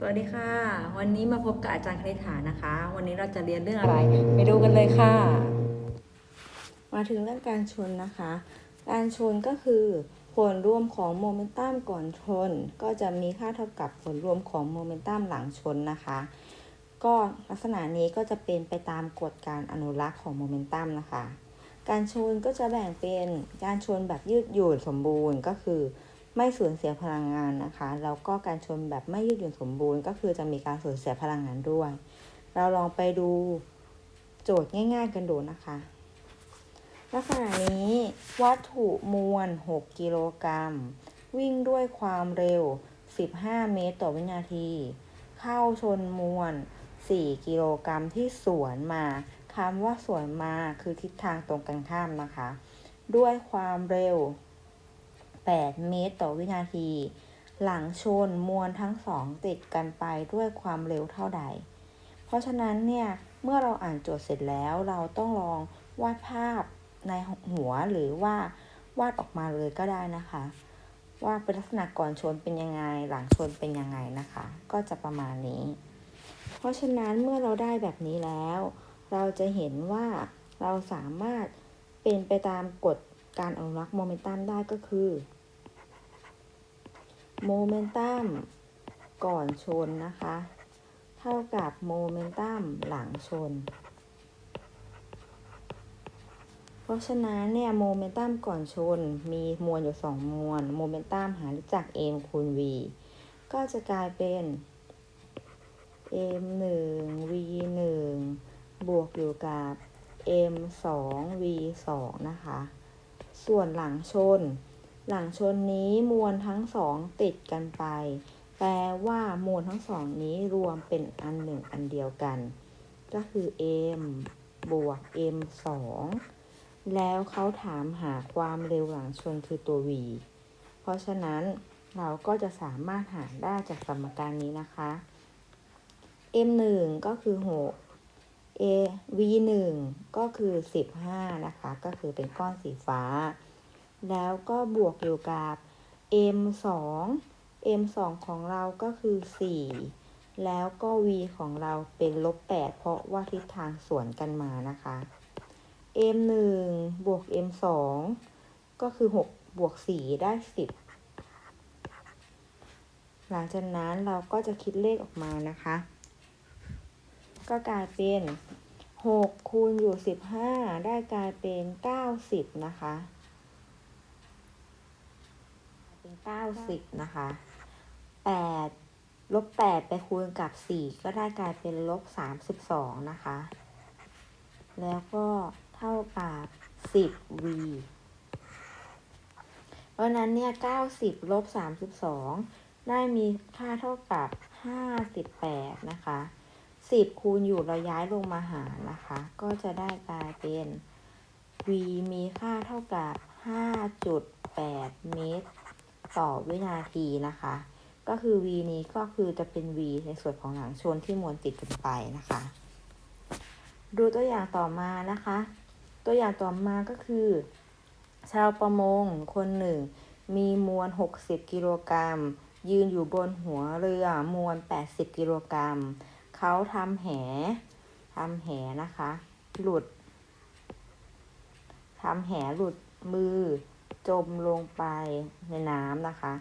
สวัสดีค่ะ วันนี้มาพบกับอาจารย์คณิษฐานะคะ วันนี้เราจะเรียนเรื่องอะไร ไปดูกันเลยค่ะ มาถึงเรื่องการชนนะคะ การชนก็คือผลรวมของโมเมนตัมก่อนชน ก็จะมีค่าเท่ากับผลรวมของโมเมนตัมหลังชนนะคะ ก็ลักษณะนี้ก็จะเป็นไปตามกฎการอนุรักษ์ของโมเมนตัมนะคะ การชนก็จะแบ่งเป็นการชนแบบยืดหยุ่นสมบูรณ์ก็คือ ไม่สูญเสียพลังงานนะคะแล้วก็การชนแบบไม่ยืดหยุ่นสมบูรณ์ ก็คือจะมีการสูญเสียพลังงานด้วย เราลองไปดูโจทย์ง่าย ๆ กันดูนะคะ ลักษณะนี้วัตถุมวล 6 กิโลกรัม วิ่งด้วยความเร็ว 15 เมตรต่อวินาที เข้าชนมวล 4 กิโลกรัมที่สวนมาคำว่าสวนมาคือทิศทางตรงกันข้ามนะคะ ด้วยความเร็ว 8 เมตรต่อวินาที หลังชนมวลทั้งสองติดกันไปด้วยความเร็วเท่าใด เพราะฉะนั้นเนี่ย เมื่อเราอ่านโจทย์เสร็จแล้วเราต้องลองวาดภาพในหัวหรือว่าวาดออกมาเลยก็ได้นะคะ ว่าเป็นลักษณะก่อนชนเป็นยังไง หลังชนเป็นยังไงนะคะ ก็จะประมาณนี้ เพราะฉะนั้นเมื่อเราได้แบบนี้แล้ว เราจะเห็นว่าเราสามารถเป็นไปตามกฎการอนุรักษ์โมเมนตัมได้ก็คือ โมเมนตัมก่อนชนนะคะ เท่ากับโมเมนตัมหลังชน เพราะฉะนั้นเนี่ยโมเมนตัมก่อนชนมีมวลอยู่สองมวลโมเมนตัมหารจาก m คูณ v ก็จะกลายเป็น m 1 v 1บวกอยู่กับ m 2 v 2นะคะ ส่วนหลังชน หลังชนนี้มวลทั้งสองติดกันไป แปลว่ามวลทั้งสองนี้รวมเป็นอันหนึ่งอันเดียวกัน ก็คือ m บวก m 2แล้วเขาถามหาความเร็วหลังชนคือตัว v เพราะฉะนั้นเราก็จะสามารถหาได้จากสมการนี้นะคะ m 1ก็คือ 6 a v 1ก็คือ 15 นะคะ ก็คือเป็นก้อนสีฟ้า แล้วก็บวกอยู่กับ m 2 m 2ของเราก็คือ 4 แล้วก็ v ของเราเป็นลบ 8 เพราะว่าทิศทางสวนกันมานะคะ m 1บวก m 2ก็คือ 6 บวก 4 ได้ 10 หลังจากนั้นเราก็จะคิดเลขออกมานะคะ ก็กลายเป็น 6 คูณอยู่ 15 ได้กลายเป็น 90 นะคะ เป็น90นะคะ8ลบ8ไปคูณกับ4ก็ได้กลายเป็นลบ32นะคะ แล้วก็เท่ากับ 10v เพราะนั้นเนี่ย90ลบ32ได้มีค่าเท่ากับ58นะคะ10คูณอยู่เราย้ายลงมาหารนะคะ ก็จะได้กลายเป็น v มีค่าเท่ากับ 5.8 เมตร ต่อวินาทีนะคะ ก็คือ v นี้ก็คือจะเป็น v ในส่วนของหลังชนที่มวลติดกันไปนะคะ ดูตัวอย่างต่อมานะคะ ตัวอย่างต่อมาก็คือ ชาวประมงคนหนึ่ง มีมวล 60 กิโลกรัม ยืนอยู่บนหัวเรือมวล 80 กิโลกรัม เขาทำแหทำแหนะคะ หลุดทำแหหลุดมือ จมลงไปในน้ำนะคะ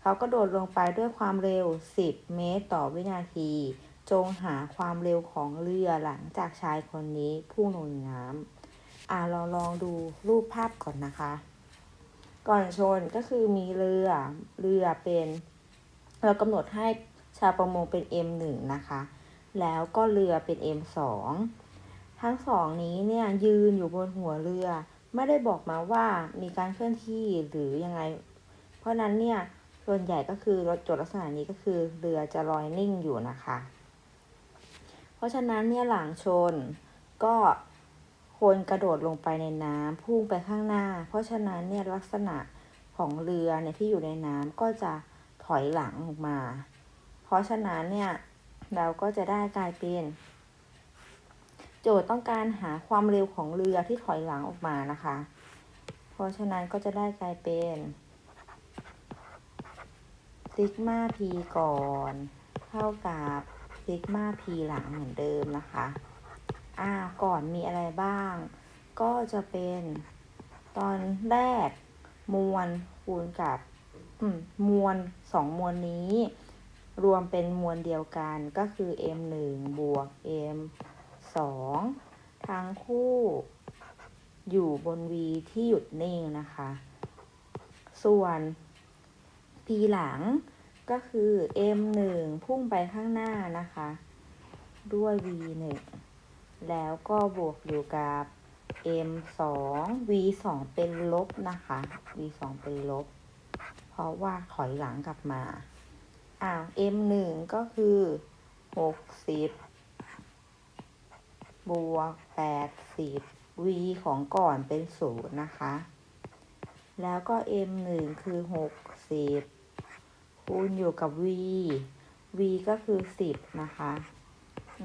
เขาก็โดดลงไปด้วยความเร็ว 10 เมตรต่อวินาที จงหาความเร็วของเรือหลังจากชายคนนี้พุ่งลงนน้ำอ่าเราลองดูรูปภาพก่อนนะคะ ก่อนชนก็คือมีเรือ เรือเป็น เรากำหนดให้ชาวประมงเป็น M1 นะคะ แล้วก็เรือเป็น M2 ทั้งสองนี้เนี่ยยืนอยู่บนหัวเรือ ไม่ได้บอกมาว่ามีการเคลื่อนที่หรือยังไง เพราะนั้นเนี่ยส่วนใหญ่ก็คือรถจดลักษณะนี้ก็คือเรือจะลอยนิ่งอยู่นะคะ เพราะฉะนั้นเนี่ยหลังชนก็คนกระโดดลงไปในน้ำพุ่งไปข้างหน้า เพราะฉะนั้นเนี่ยลักษณะของเรือเนี่ยที่อยู่ในน้ำก็จะถอยหลังออกมา เพราะฉะนั้นเนี่ยเราก็จะได้กลายเป็น โจทย์ต้องการหาความเร็วของเรือที่ถอยหลังออกมานะคะ เพราะฉะนั้นก็จะได้กลายเป็นซิกมา p ก่อนเท่ากับซิกมาพีหลังเหมือนเดิมนะคะ อ่า ก่อนมีอะไรบ้าง ก็จะเป็นตอนแรกมวลคูณกับมมวลสองมวลนี้ รวมเป็นมวลเดียวกันก็คือ m 1บวก m 2 ทั้งคู่อยู่บน v ที่หยุดนิ่งนะคะ ส่วน p หลังก็คือ m 1พุ่งไปข้างหน้านะคะ ด้วย v 1แล้วก็บวกอยู่กับ m 2 v 2เป็นลบนะคะ v 2เป็นลบ เพราะว่าถอยหลังกลับมาอ่า m 1ก็คือ 60 บวก80 v ของก่อนเป็นศูนย์นะคะ แล้วก็ m 1คือ60คูณอยู่กับ v v ก็คือ10นะคะ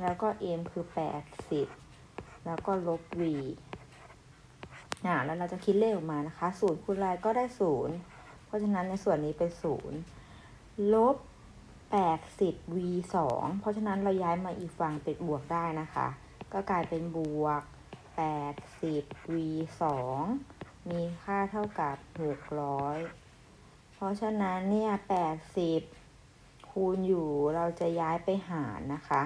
แล้วก็ m คือ80แล้วก็ลบ v อ่าแล้วเราจะคิดเลขออกมานะคะศูนย์คูณอะไรก็ได้ศูนย์เพราะฉะนั้นในส่วนนี้เป็นศูนย์ลบ80 v 2เพราะฉะนั้นเราย้ายมาอีกฝั่งเป็นบวกได้นะคะ ก็กลายเป็นบวก 80 v 2มีค่าเท่ากับ 600 เพราะฉะนั้นเนี่ย 80 คูณอยู่เราจะย้ายไปหารนะคะ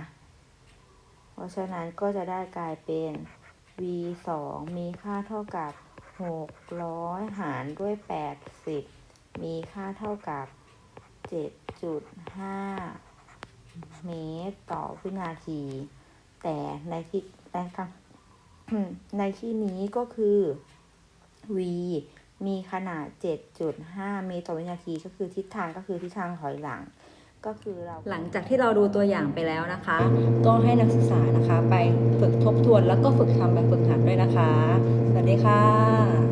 เพราะฉะนั้นก็จะได้กลายเป็น v 2มีค่าเท่ากับ 600 หารด้วย 80 มีค่าเท่ากับ 7.5 เมตรต่อวินาที แต่ในที่ในคำในที่นี้ก็คือ v มีขนาด 7.5 เมตรต่อวินาทีก็คือทิศทางก็คือทิศทางถอยหลัง ก็คือเราหลังจากที่เราดูตัวอย่างไปแล้วนะคะ ก็ให้นักศึกษานะคะ ไปฝึกทบทวนแล้วก็ฝึกทำแบบฝึกหัดด้วยนะคะ สวัสดีค่ะ